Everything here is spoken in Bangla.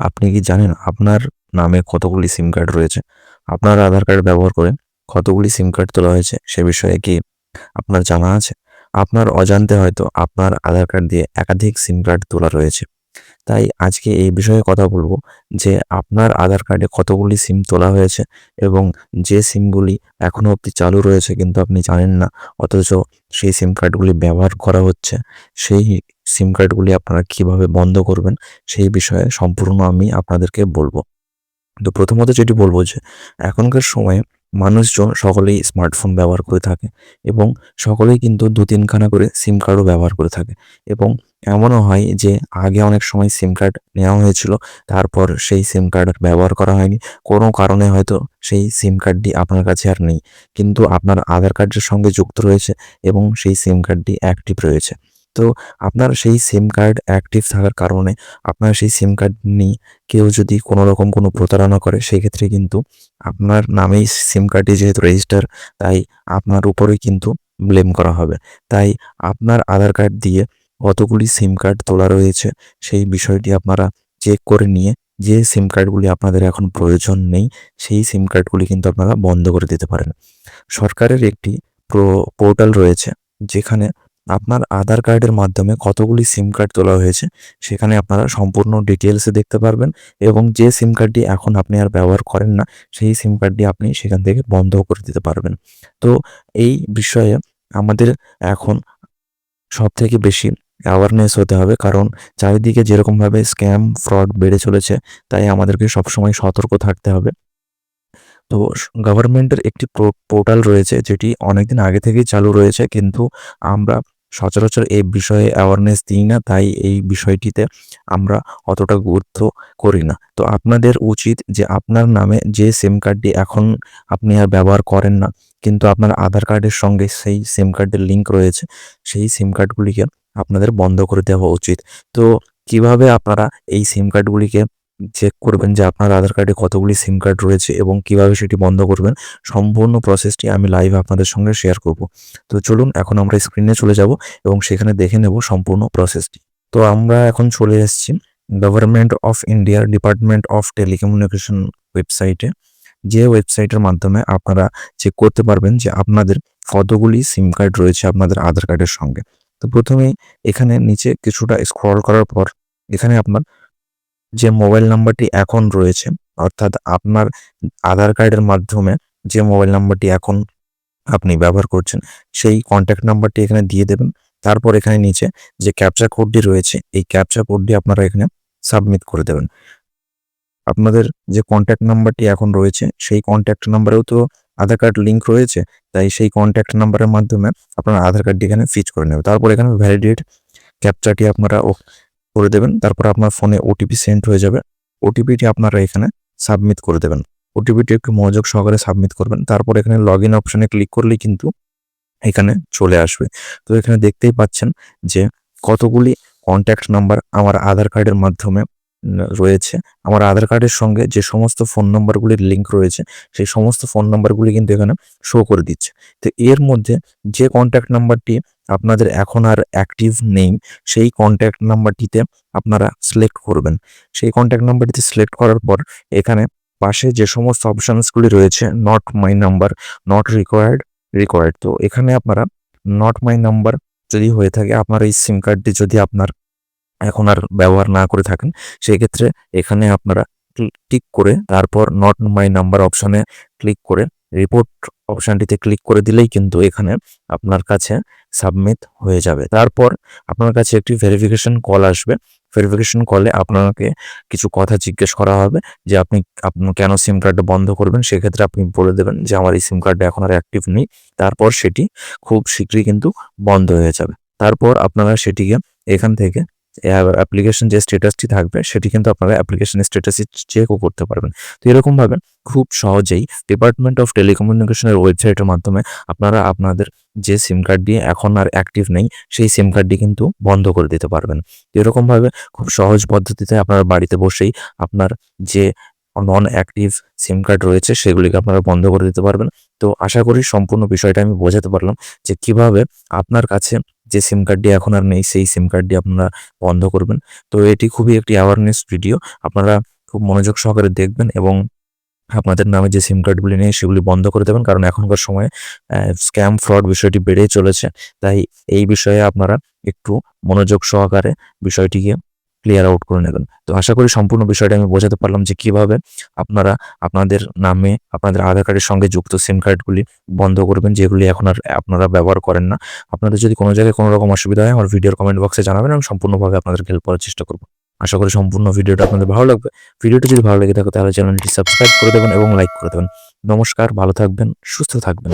আপনি কি জানেন আপনার নামে কতগুলি সিম কার্ড রয়েছে? আপনার আধার কার্ড ব্যবহার করে কতগুলি সিম কার্ড তোলা হয়েছে সে বিষয়ে কি আপনার জানা আছে? আপনার অজান্তে হয়তো আপনার আধার কার্ড দিয়ে একাধিক সিম কার্ড তোলা রয়েছে। তাই আজকে এই বিষয়ে কথা বলব যে আপনার আধার কার্ডে কতগুলি সিম তোলা হয়েছে এবং যে সিমগুলি এখনও অবধি চালু রয়েছে কিন্তু আপনি জানেন না, অথচ সেই সিম কার্ডগুলি ব্যবহার করা হচ্ছে, সেই সিম কার্ডগুলি আপনারা কীভাবে বন্ধ করবেন সেই বিষয়ে সম্পূর্ণ আমি আপনাদেরকে বলব। তো প্রথমত যেটি বলব যে, এখনকার সময়ে মানুষজন সকলেই স্মার্টফোন ব্যবহার করে থাকে এবং সকলেই কিন্তু দু তিনখানা করে সিম কার্ডও ব্যবহার করে থাকে এবং এমনও হয় যে, আগে অনেক সময় সিম কার্ড নেওয়া হয়েছিল, তারপর সেই সিম কার্ড ব্যবহার করা হয়নি। কোনো কারণে হয়তো সেই সিম কার্ডটি আপনার কাছে আর নেই। কিন্তু আপনার আধার কার্ডের সঙ্গে যুক্ত রয়েছে এবং সেই সিম কার্ডটি অ্যাক্টিভ রয়েছে। তো আপনার সেই সিম কার্ড অ্যাক্টিভ থাকার কারণে আপনার সেই সিম কার্ড নিয়ে কেউ যদি কোনো রকম কোনো প্রতারণা করে সেই ক্ষেত্রে কিন্তু আপনার নামেই সিম কার্ডটি যেহেতু রেজিস্টার তাই আপনার উপরেই কিন্তু ব্লেম করা হবে। তাই আপনার আধার কার্ড দিয়ে কতগুলি সিম কার্ড তোলা রয়েছে, সেই বিষয়টি আপনারা চেক করে নিয়ে যে সিম কার্ডগুলি আপনাদের এখন প্রয়োজন নেই, সেই সিম কার্ডগুলি কিন্তু আপনারা বন্ধ করে দিতে পারেন। সরকারের একটি প্রো পোর্টাল রয়েছে, যেখানে আপনার আধার কার্ডের মাধ্যমে কতগুলি সিম কার্ড তোলা হয়েছে, সেখানে আপনারা সম্পূর্ণ ডিটেলসে দেখতে পারবেন এবং যে সিম কার্ডটি এখন আপনি আর ব্যবহার করেন না, সেই সিম কার্ডটি আপনি সেখান থেকে বন্ধ করে দিতে পারবেন। তো এই বিষয়ে আমাদের এখন সব থেকে বেশি অ্যাওয়ারনেস হতে হবে, কারণ চারিদিকে যেরকমভাবে স্ক্যাম ফ্রড বেড়ে চলেছে, তাই আমাদেরকে সবসময় সতর্ক থাকতে হবে। তো গভর্নমেন্টের একটি পোর্টাল রয়েছে যেটি অনেকদিন আগে থেকেই চালু রয়েছে কিন্তু আমরা সচরাচর এই বিষয়ে অ্যাওয়ারনেস দিই না, তাই এই বিষয়টিতে আমরা অতটা গুরুত্ব করি না। তো আপনাদের উচিত যে আপনার নামে যে সিম কার্ডটি এখন আপনি আর ব্যবহার করেন না, কিন্তু আপনার আধার কার্ডের সঙ্গে সেই সিম কার্ডের লিঙ্ক রয়েছে, সেই সিম কার্ডগুলিকে আপনাদের বন্ধ করে দেওয়া উচিত। তো কীভাবে আপনারা এই সিম কার্ডগুলিকে চেক করবেন যে আপনার আধার কার্ডে কতগুলি সিম কার্ড রয়েছে এবং কীভাবে সেটি বন্ধ করবেন। সম্পূর্ণ প্রসেসটি আমি লাইভ আপনাদের সঙ্গে শেয়ার করব। তো চলুন, এখন আমরা স্ক্রিনে চলে যাব এবং সেখানে দেখে নেব সম্পূর্ণ প্রসেসটি তো আমরা এখন চলে এসেছি গভর্নমেন্ট অফ ইন্ডিয়ার ডিপার্টমেন্ট অফ টেলিকমিউনিকেশন ওয়েবসাইটে যে ওয়েবসাইটের মাধ্যমে আপনারা চেক করতে পারবেন যে আপনাদের কতগুলি সিম কার্ড রয়েছে আপনাদের আধার কার্ডের সঙ্গে। তো প্রথমে এখানে নিচে কিছুটা স্ক্রল করার পর এখানে আপনার যে মোবাইল নাম্বারটি এখন রয়েছে, অর্থাৎ আপনার আধার কার্ডের মাধ্যমে যে মোবাইল নাম্বারটি এখন আপনি ব্যবহার করছেন, সেই কন্ট্যাক্ট নাম্বারটি এখানে দিয়ে দেবেন। তারপর এখানে নিচে যে ক্যাপচা কোডটি রয়েছে, এই ক্যাপচা কোডটি আপনারা এখানে সাবমিট করে দেবেন। আপনাদের যে কন্ট্যাক্ট নাম্বারটি এখন রয়েছে, সেই কন্ট্যাক্ট নাম্বারেও তো আধার কার্ড লিঙ্ক রয়েছে, তাই সেই কন্ট্যাক্ট নাম্বারের মাধ্যমে আপনার আধার কার্ডটি এখানে ফিচ করে নেবে তারপর এখানে ভ্যালিডেট ক্যাপচাটি আপনারা করে দেবেন, তারপর আপনার ফোনে ওটিপি সেন্ড হয়ে যাবে। ওটিপিটি আপনারা এখানে সাবমিট করে দেবেন। ওটিপিটি একটু মনোযোগ সহকারে সাবমিট করবেন। তারপর এখানে লগ ইন অপশানে ক্লিক করলেই কিন্তু এখানে চলে আসবে। তো এখানে দেখতেই পাচ্ছেন যে কতগুলি কন্ট্যাক্ট নাম্বার আমার আধার কার্ডের মাধ্যমে রয়েছে। আমার আধার কার্ডের সঙ্গে যে সমস্ত ফোন নাম্বারগুলির লিঙ্ক রয়েছে, সেই সমস্ত ফোন নাম্বারগুলি কিন্তু এখানে শো করে দিচ্ছে। তো এর মধ্যে যে কন্ট্যাক্ট নাম্বারটি আপনাদের এখন আর অ্যাক্টিভ নেই, সেই কন্ট্যাক্ট নাম্বারটিতে আপনারা সিলেক্ট করবেন। সেই কন্ট্যাক্ট নাম্বারটিতে সিলেক্ট করার পর এখানে পাশে যে সমস্ত অপশানসগুলি রয়েছে not my number not required required তো এখানে আপনারা নট মাই নাম্বার যদি হয়ে থাকে, আপনার এই সিম কার্ডটি যদি আপনার এখন আর ব্যবহার না করে থাকেন, সেই ক্ষেত্রে এখানে আপনারা টিক করে তারপর নট মাই নাম্বার অপশানে ক্লিক করে রিপোর্ট অপশানটিতে ক্লিক করে দিলেই কিন্তু এখানে আপনার কাছে সাবমিট হয়ে যাবে। তারপর আপনার কাছে একটি ভেরিফিকেশন কল আসবে। ভেরিফিকেশন কলে আপনাকে কিছু কথা জিজ্ঞেস করা হবে যে আপনি আপনি কেন সিম কার্ডটা বন্ধ করবেন? সেক্ষেত্রে আপনি বলে দেবেন যে আমার এই সিম কার্ডটা এখন আর অ্যাক্টিভ নেই। তারপর সেটি খুব শীঘ্রই কিন্তু বন্ধ হয়ে যাবে। তারপর আপনারা সেটিকে এখান থেকে অ্যাপ্লিকেশন যে স্ট্যাটাসটি থাকবে, সেটি কিন্তু আপনারা অ্যাপ্লিকেশনের স্ট্যাটাসই চেকও করতে পারবেন। তো এরকমভাবে খুব সহজেই ডিপার্টমেন্ট অফ টেলিকমিউনিকেশনের ওয়েবসাইটের মাধ্যমে আপনারা আপনাদের যে সিম কার্ডটি এখন আর অ্যাক্টিভ নেই, সেই সিম কার্ডটি কিন্তু বন্ধ করে দিতে পারবেন। তো এরকমভাবে খুব সহজ পদ্ধতিতে আপনারা বাড়িতে বসেই আপনার যে নন অ্যাক্টিভ সিম কার্ড রয়েছে, সেগুলিকে আপনারা বন্ধ করে দিতে পারবেন। তো আশা করি সম্পূর্ণ বিষয়টা আমি বোঝাতে পারলাম যে কীভাবে আপনার কাছে যে সিম কার্ডটি এখন আর নেই, সেই সিম কার্ডটি আপনারা বন্ধ করবেন। তো এটি খুবই একটি অ্যাওয়ারনেস ভিডিও আপনারা খুব মনোযোগ সহকারে দেখবেন এবং আপনাদের নামে যে সিম কার্ডগুলি নেই, সেগুলি বন্ধ করে দেবেন। কারণ এখনকার সময়ে স্ক্যাম ফ্রড বিষয়টি বেড়েই চলেছে। তাই এই বিষয়ে আপনারা একটু মনোযোগ সহকারে বিষয়টিকে ক্লিয়ার আউট করে নেবেন। তো আশা করি সম্পূর্ণ বিষয়টা আমি বোঝাতে পারলাম যে কীভাবে আপনারা আপনাদের নামে আপনাদের আধার কার্ডের সঙ্গে যুক্ত সিম কার্ডগুলি বন্ধ করবেন, যেগুলি এখন আর আপনারা ব্যবহার করেন না। আপনাদের যদি কোনো জায়গায় কোনো রকম অসুবিধা হয়, আমার ভিডিওর কমেন্ট বক্সে জানাবেন, আমি সম্পূর্ণভাবে আপনাদেরকে হেল্প করার চেষ্টা করব। আশা করি সম্পূর্ণ ভিডিওটা আপনাদের ভালো লাগবে। ভিডিওটি যদি ভালো লেগে থাকে, তাহলে চ্যানেলটি সাবস্ক্রাইব করে দেবেন এবং লাইক করে দেবেন। নমস্কার, ভালো থাকবেন, সুস্থ থাকবেন।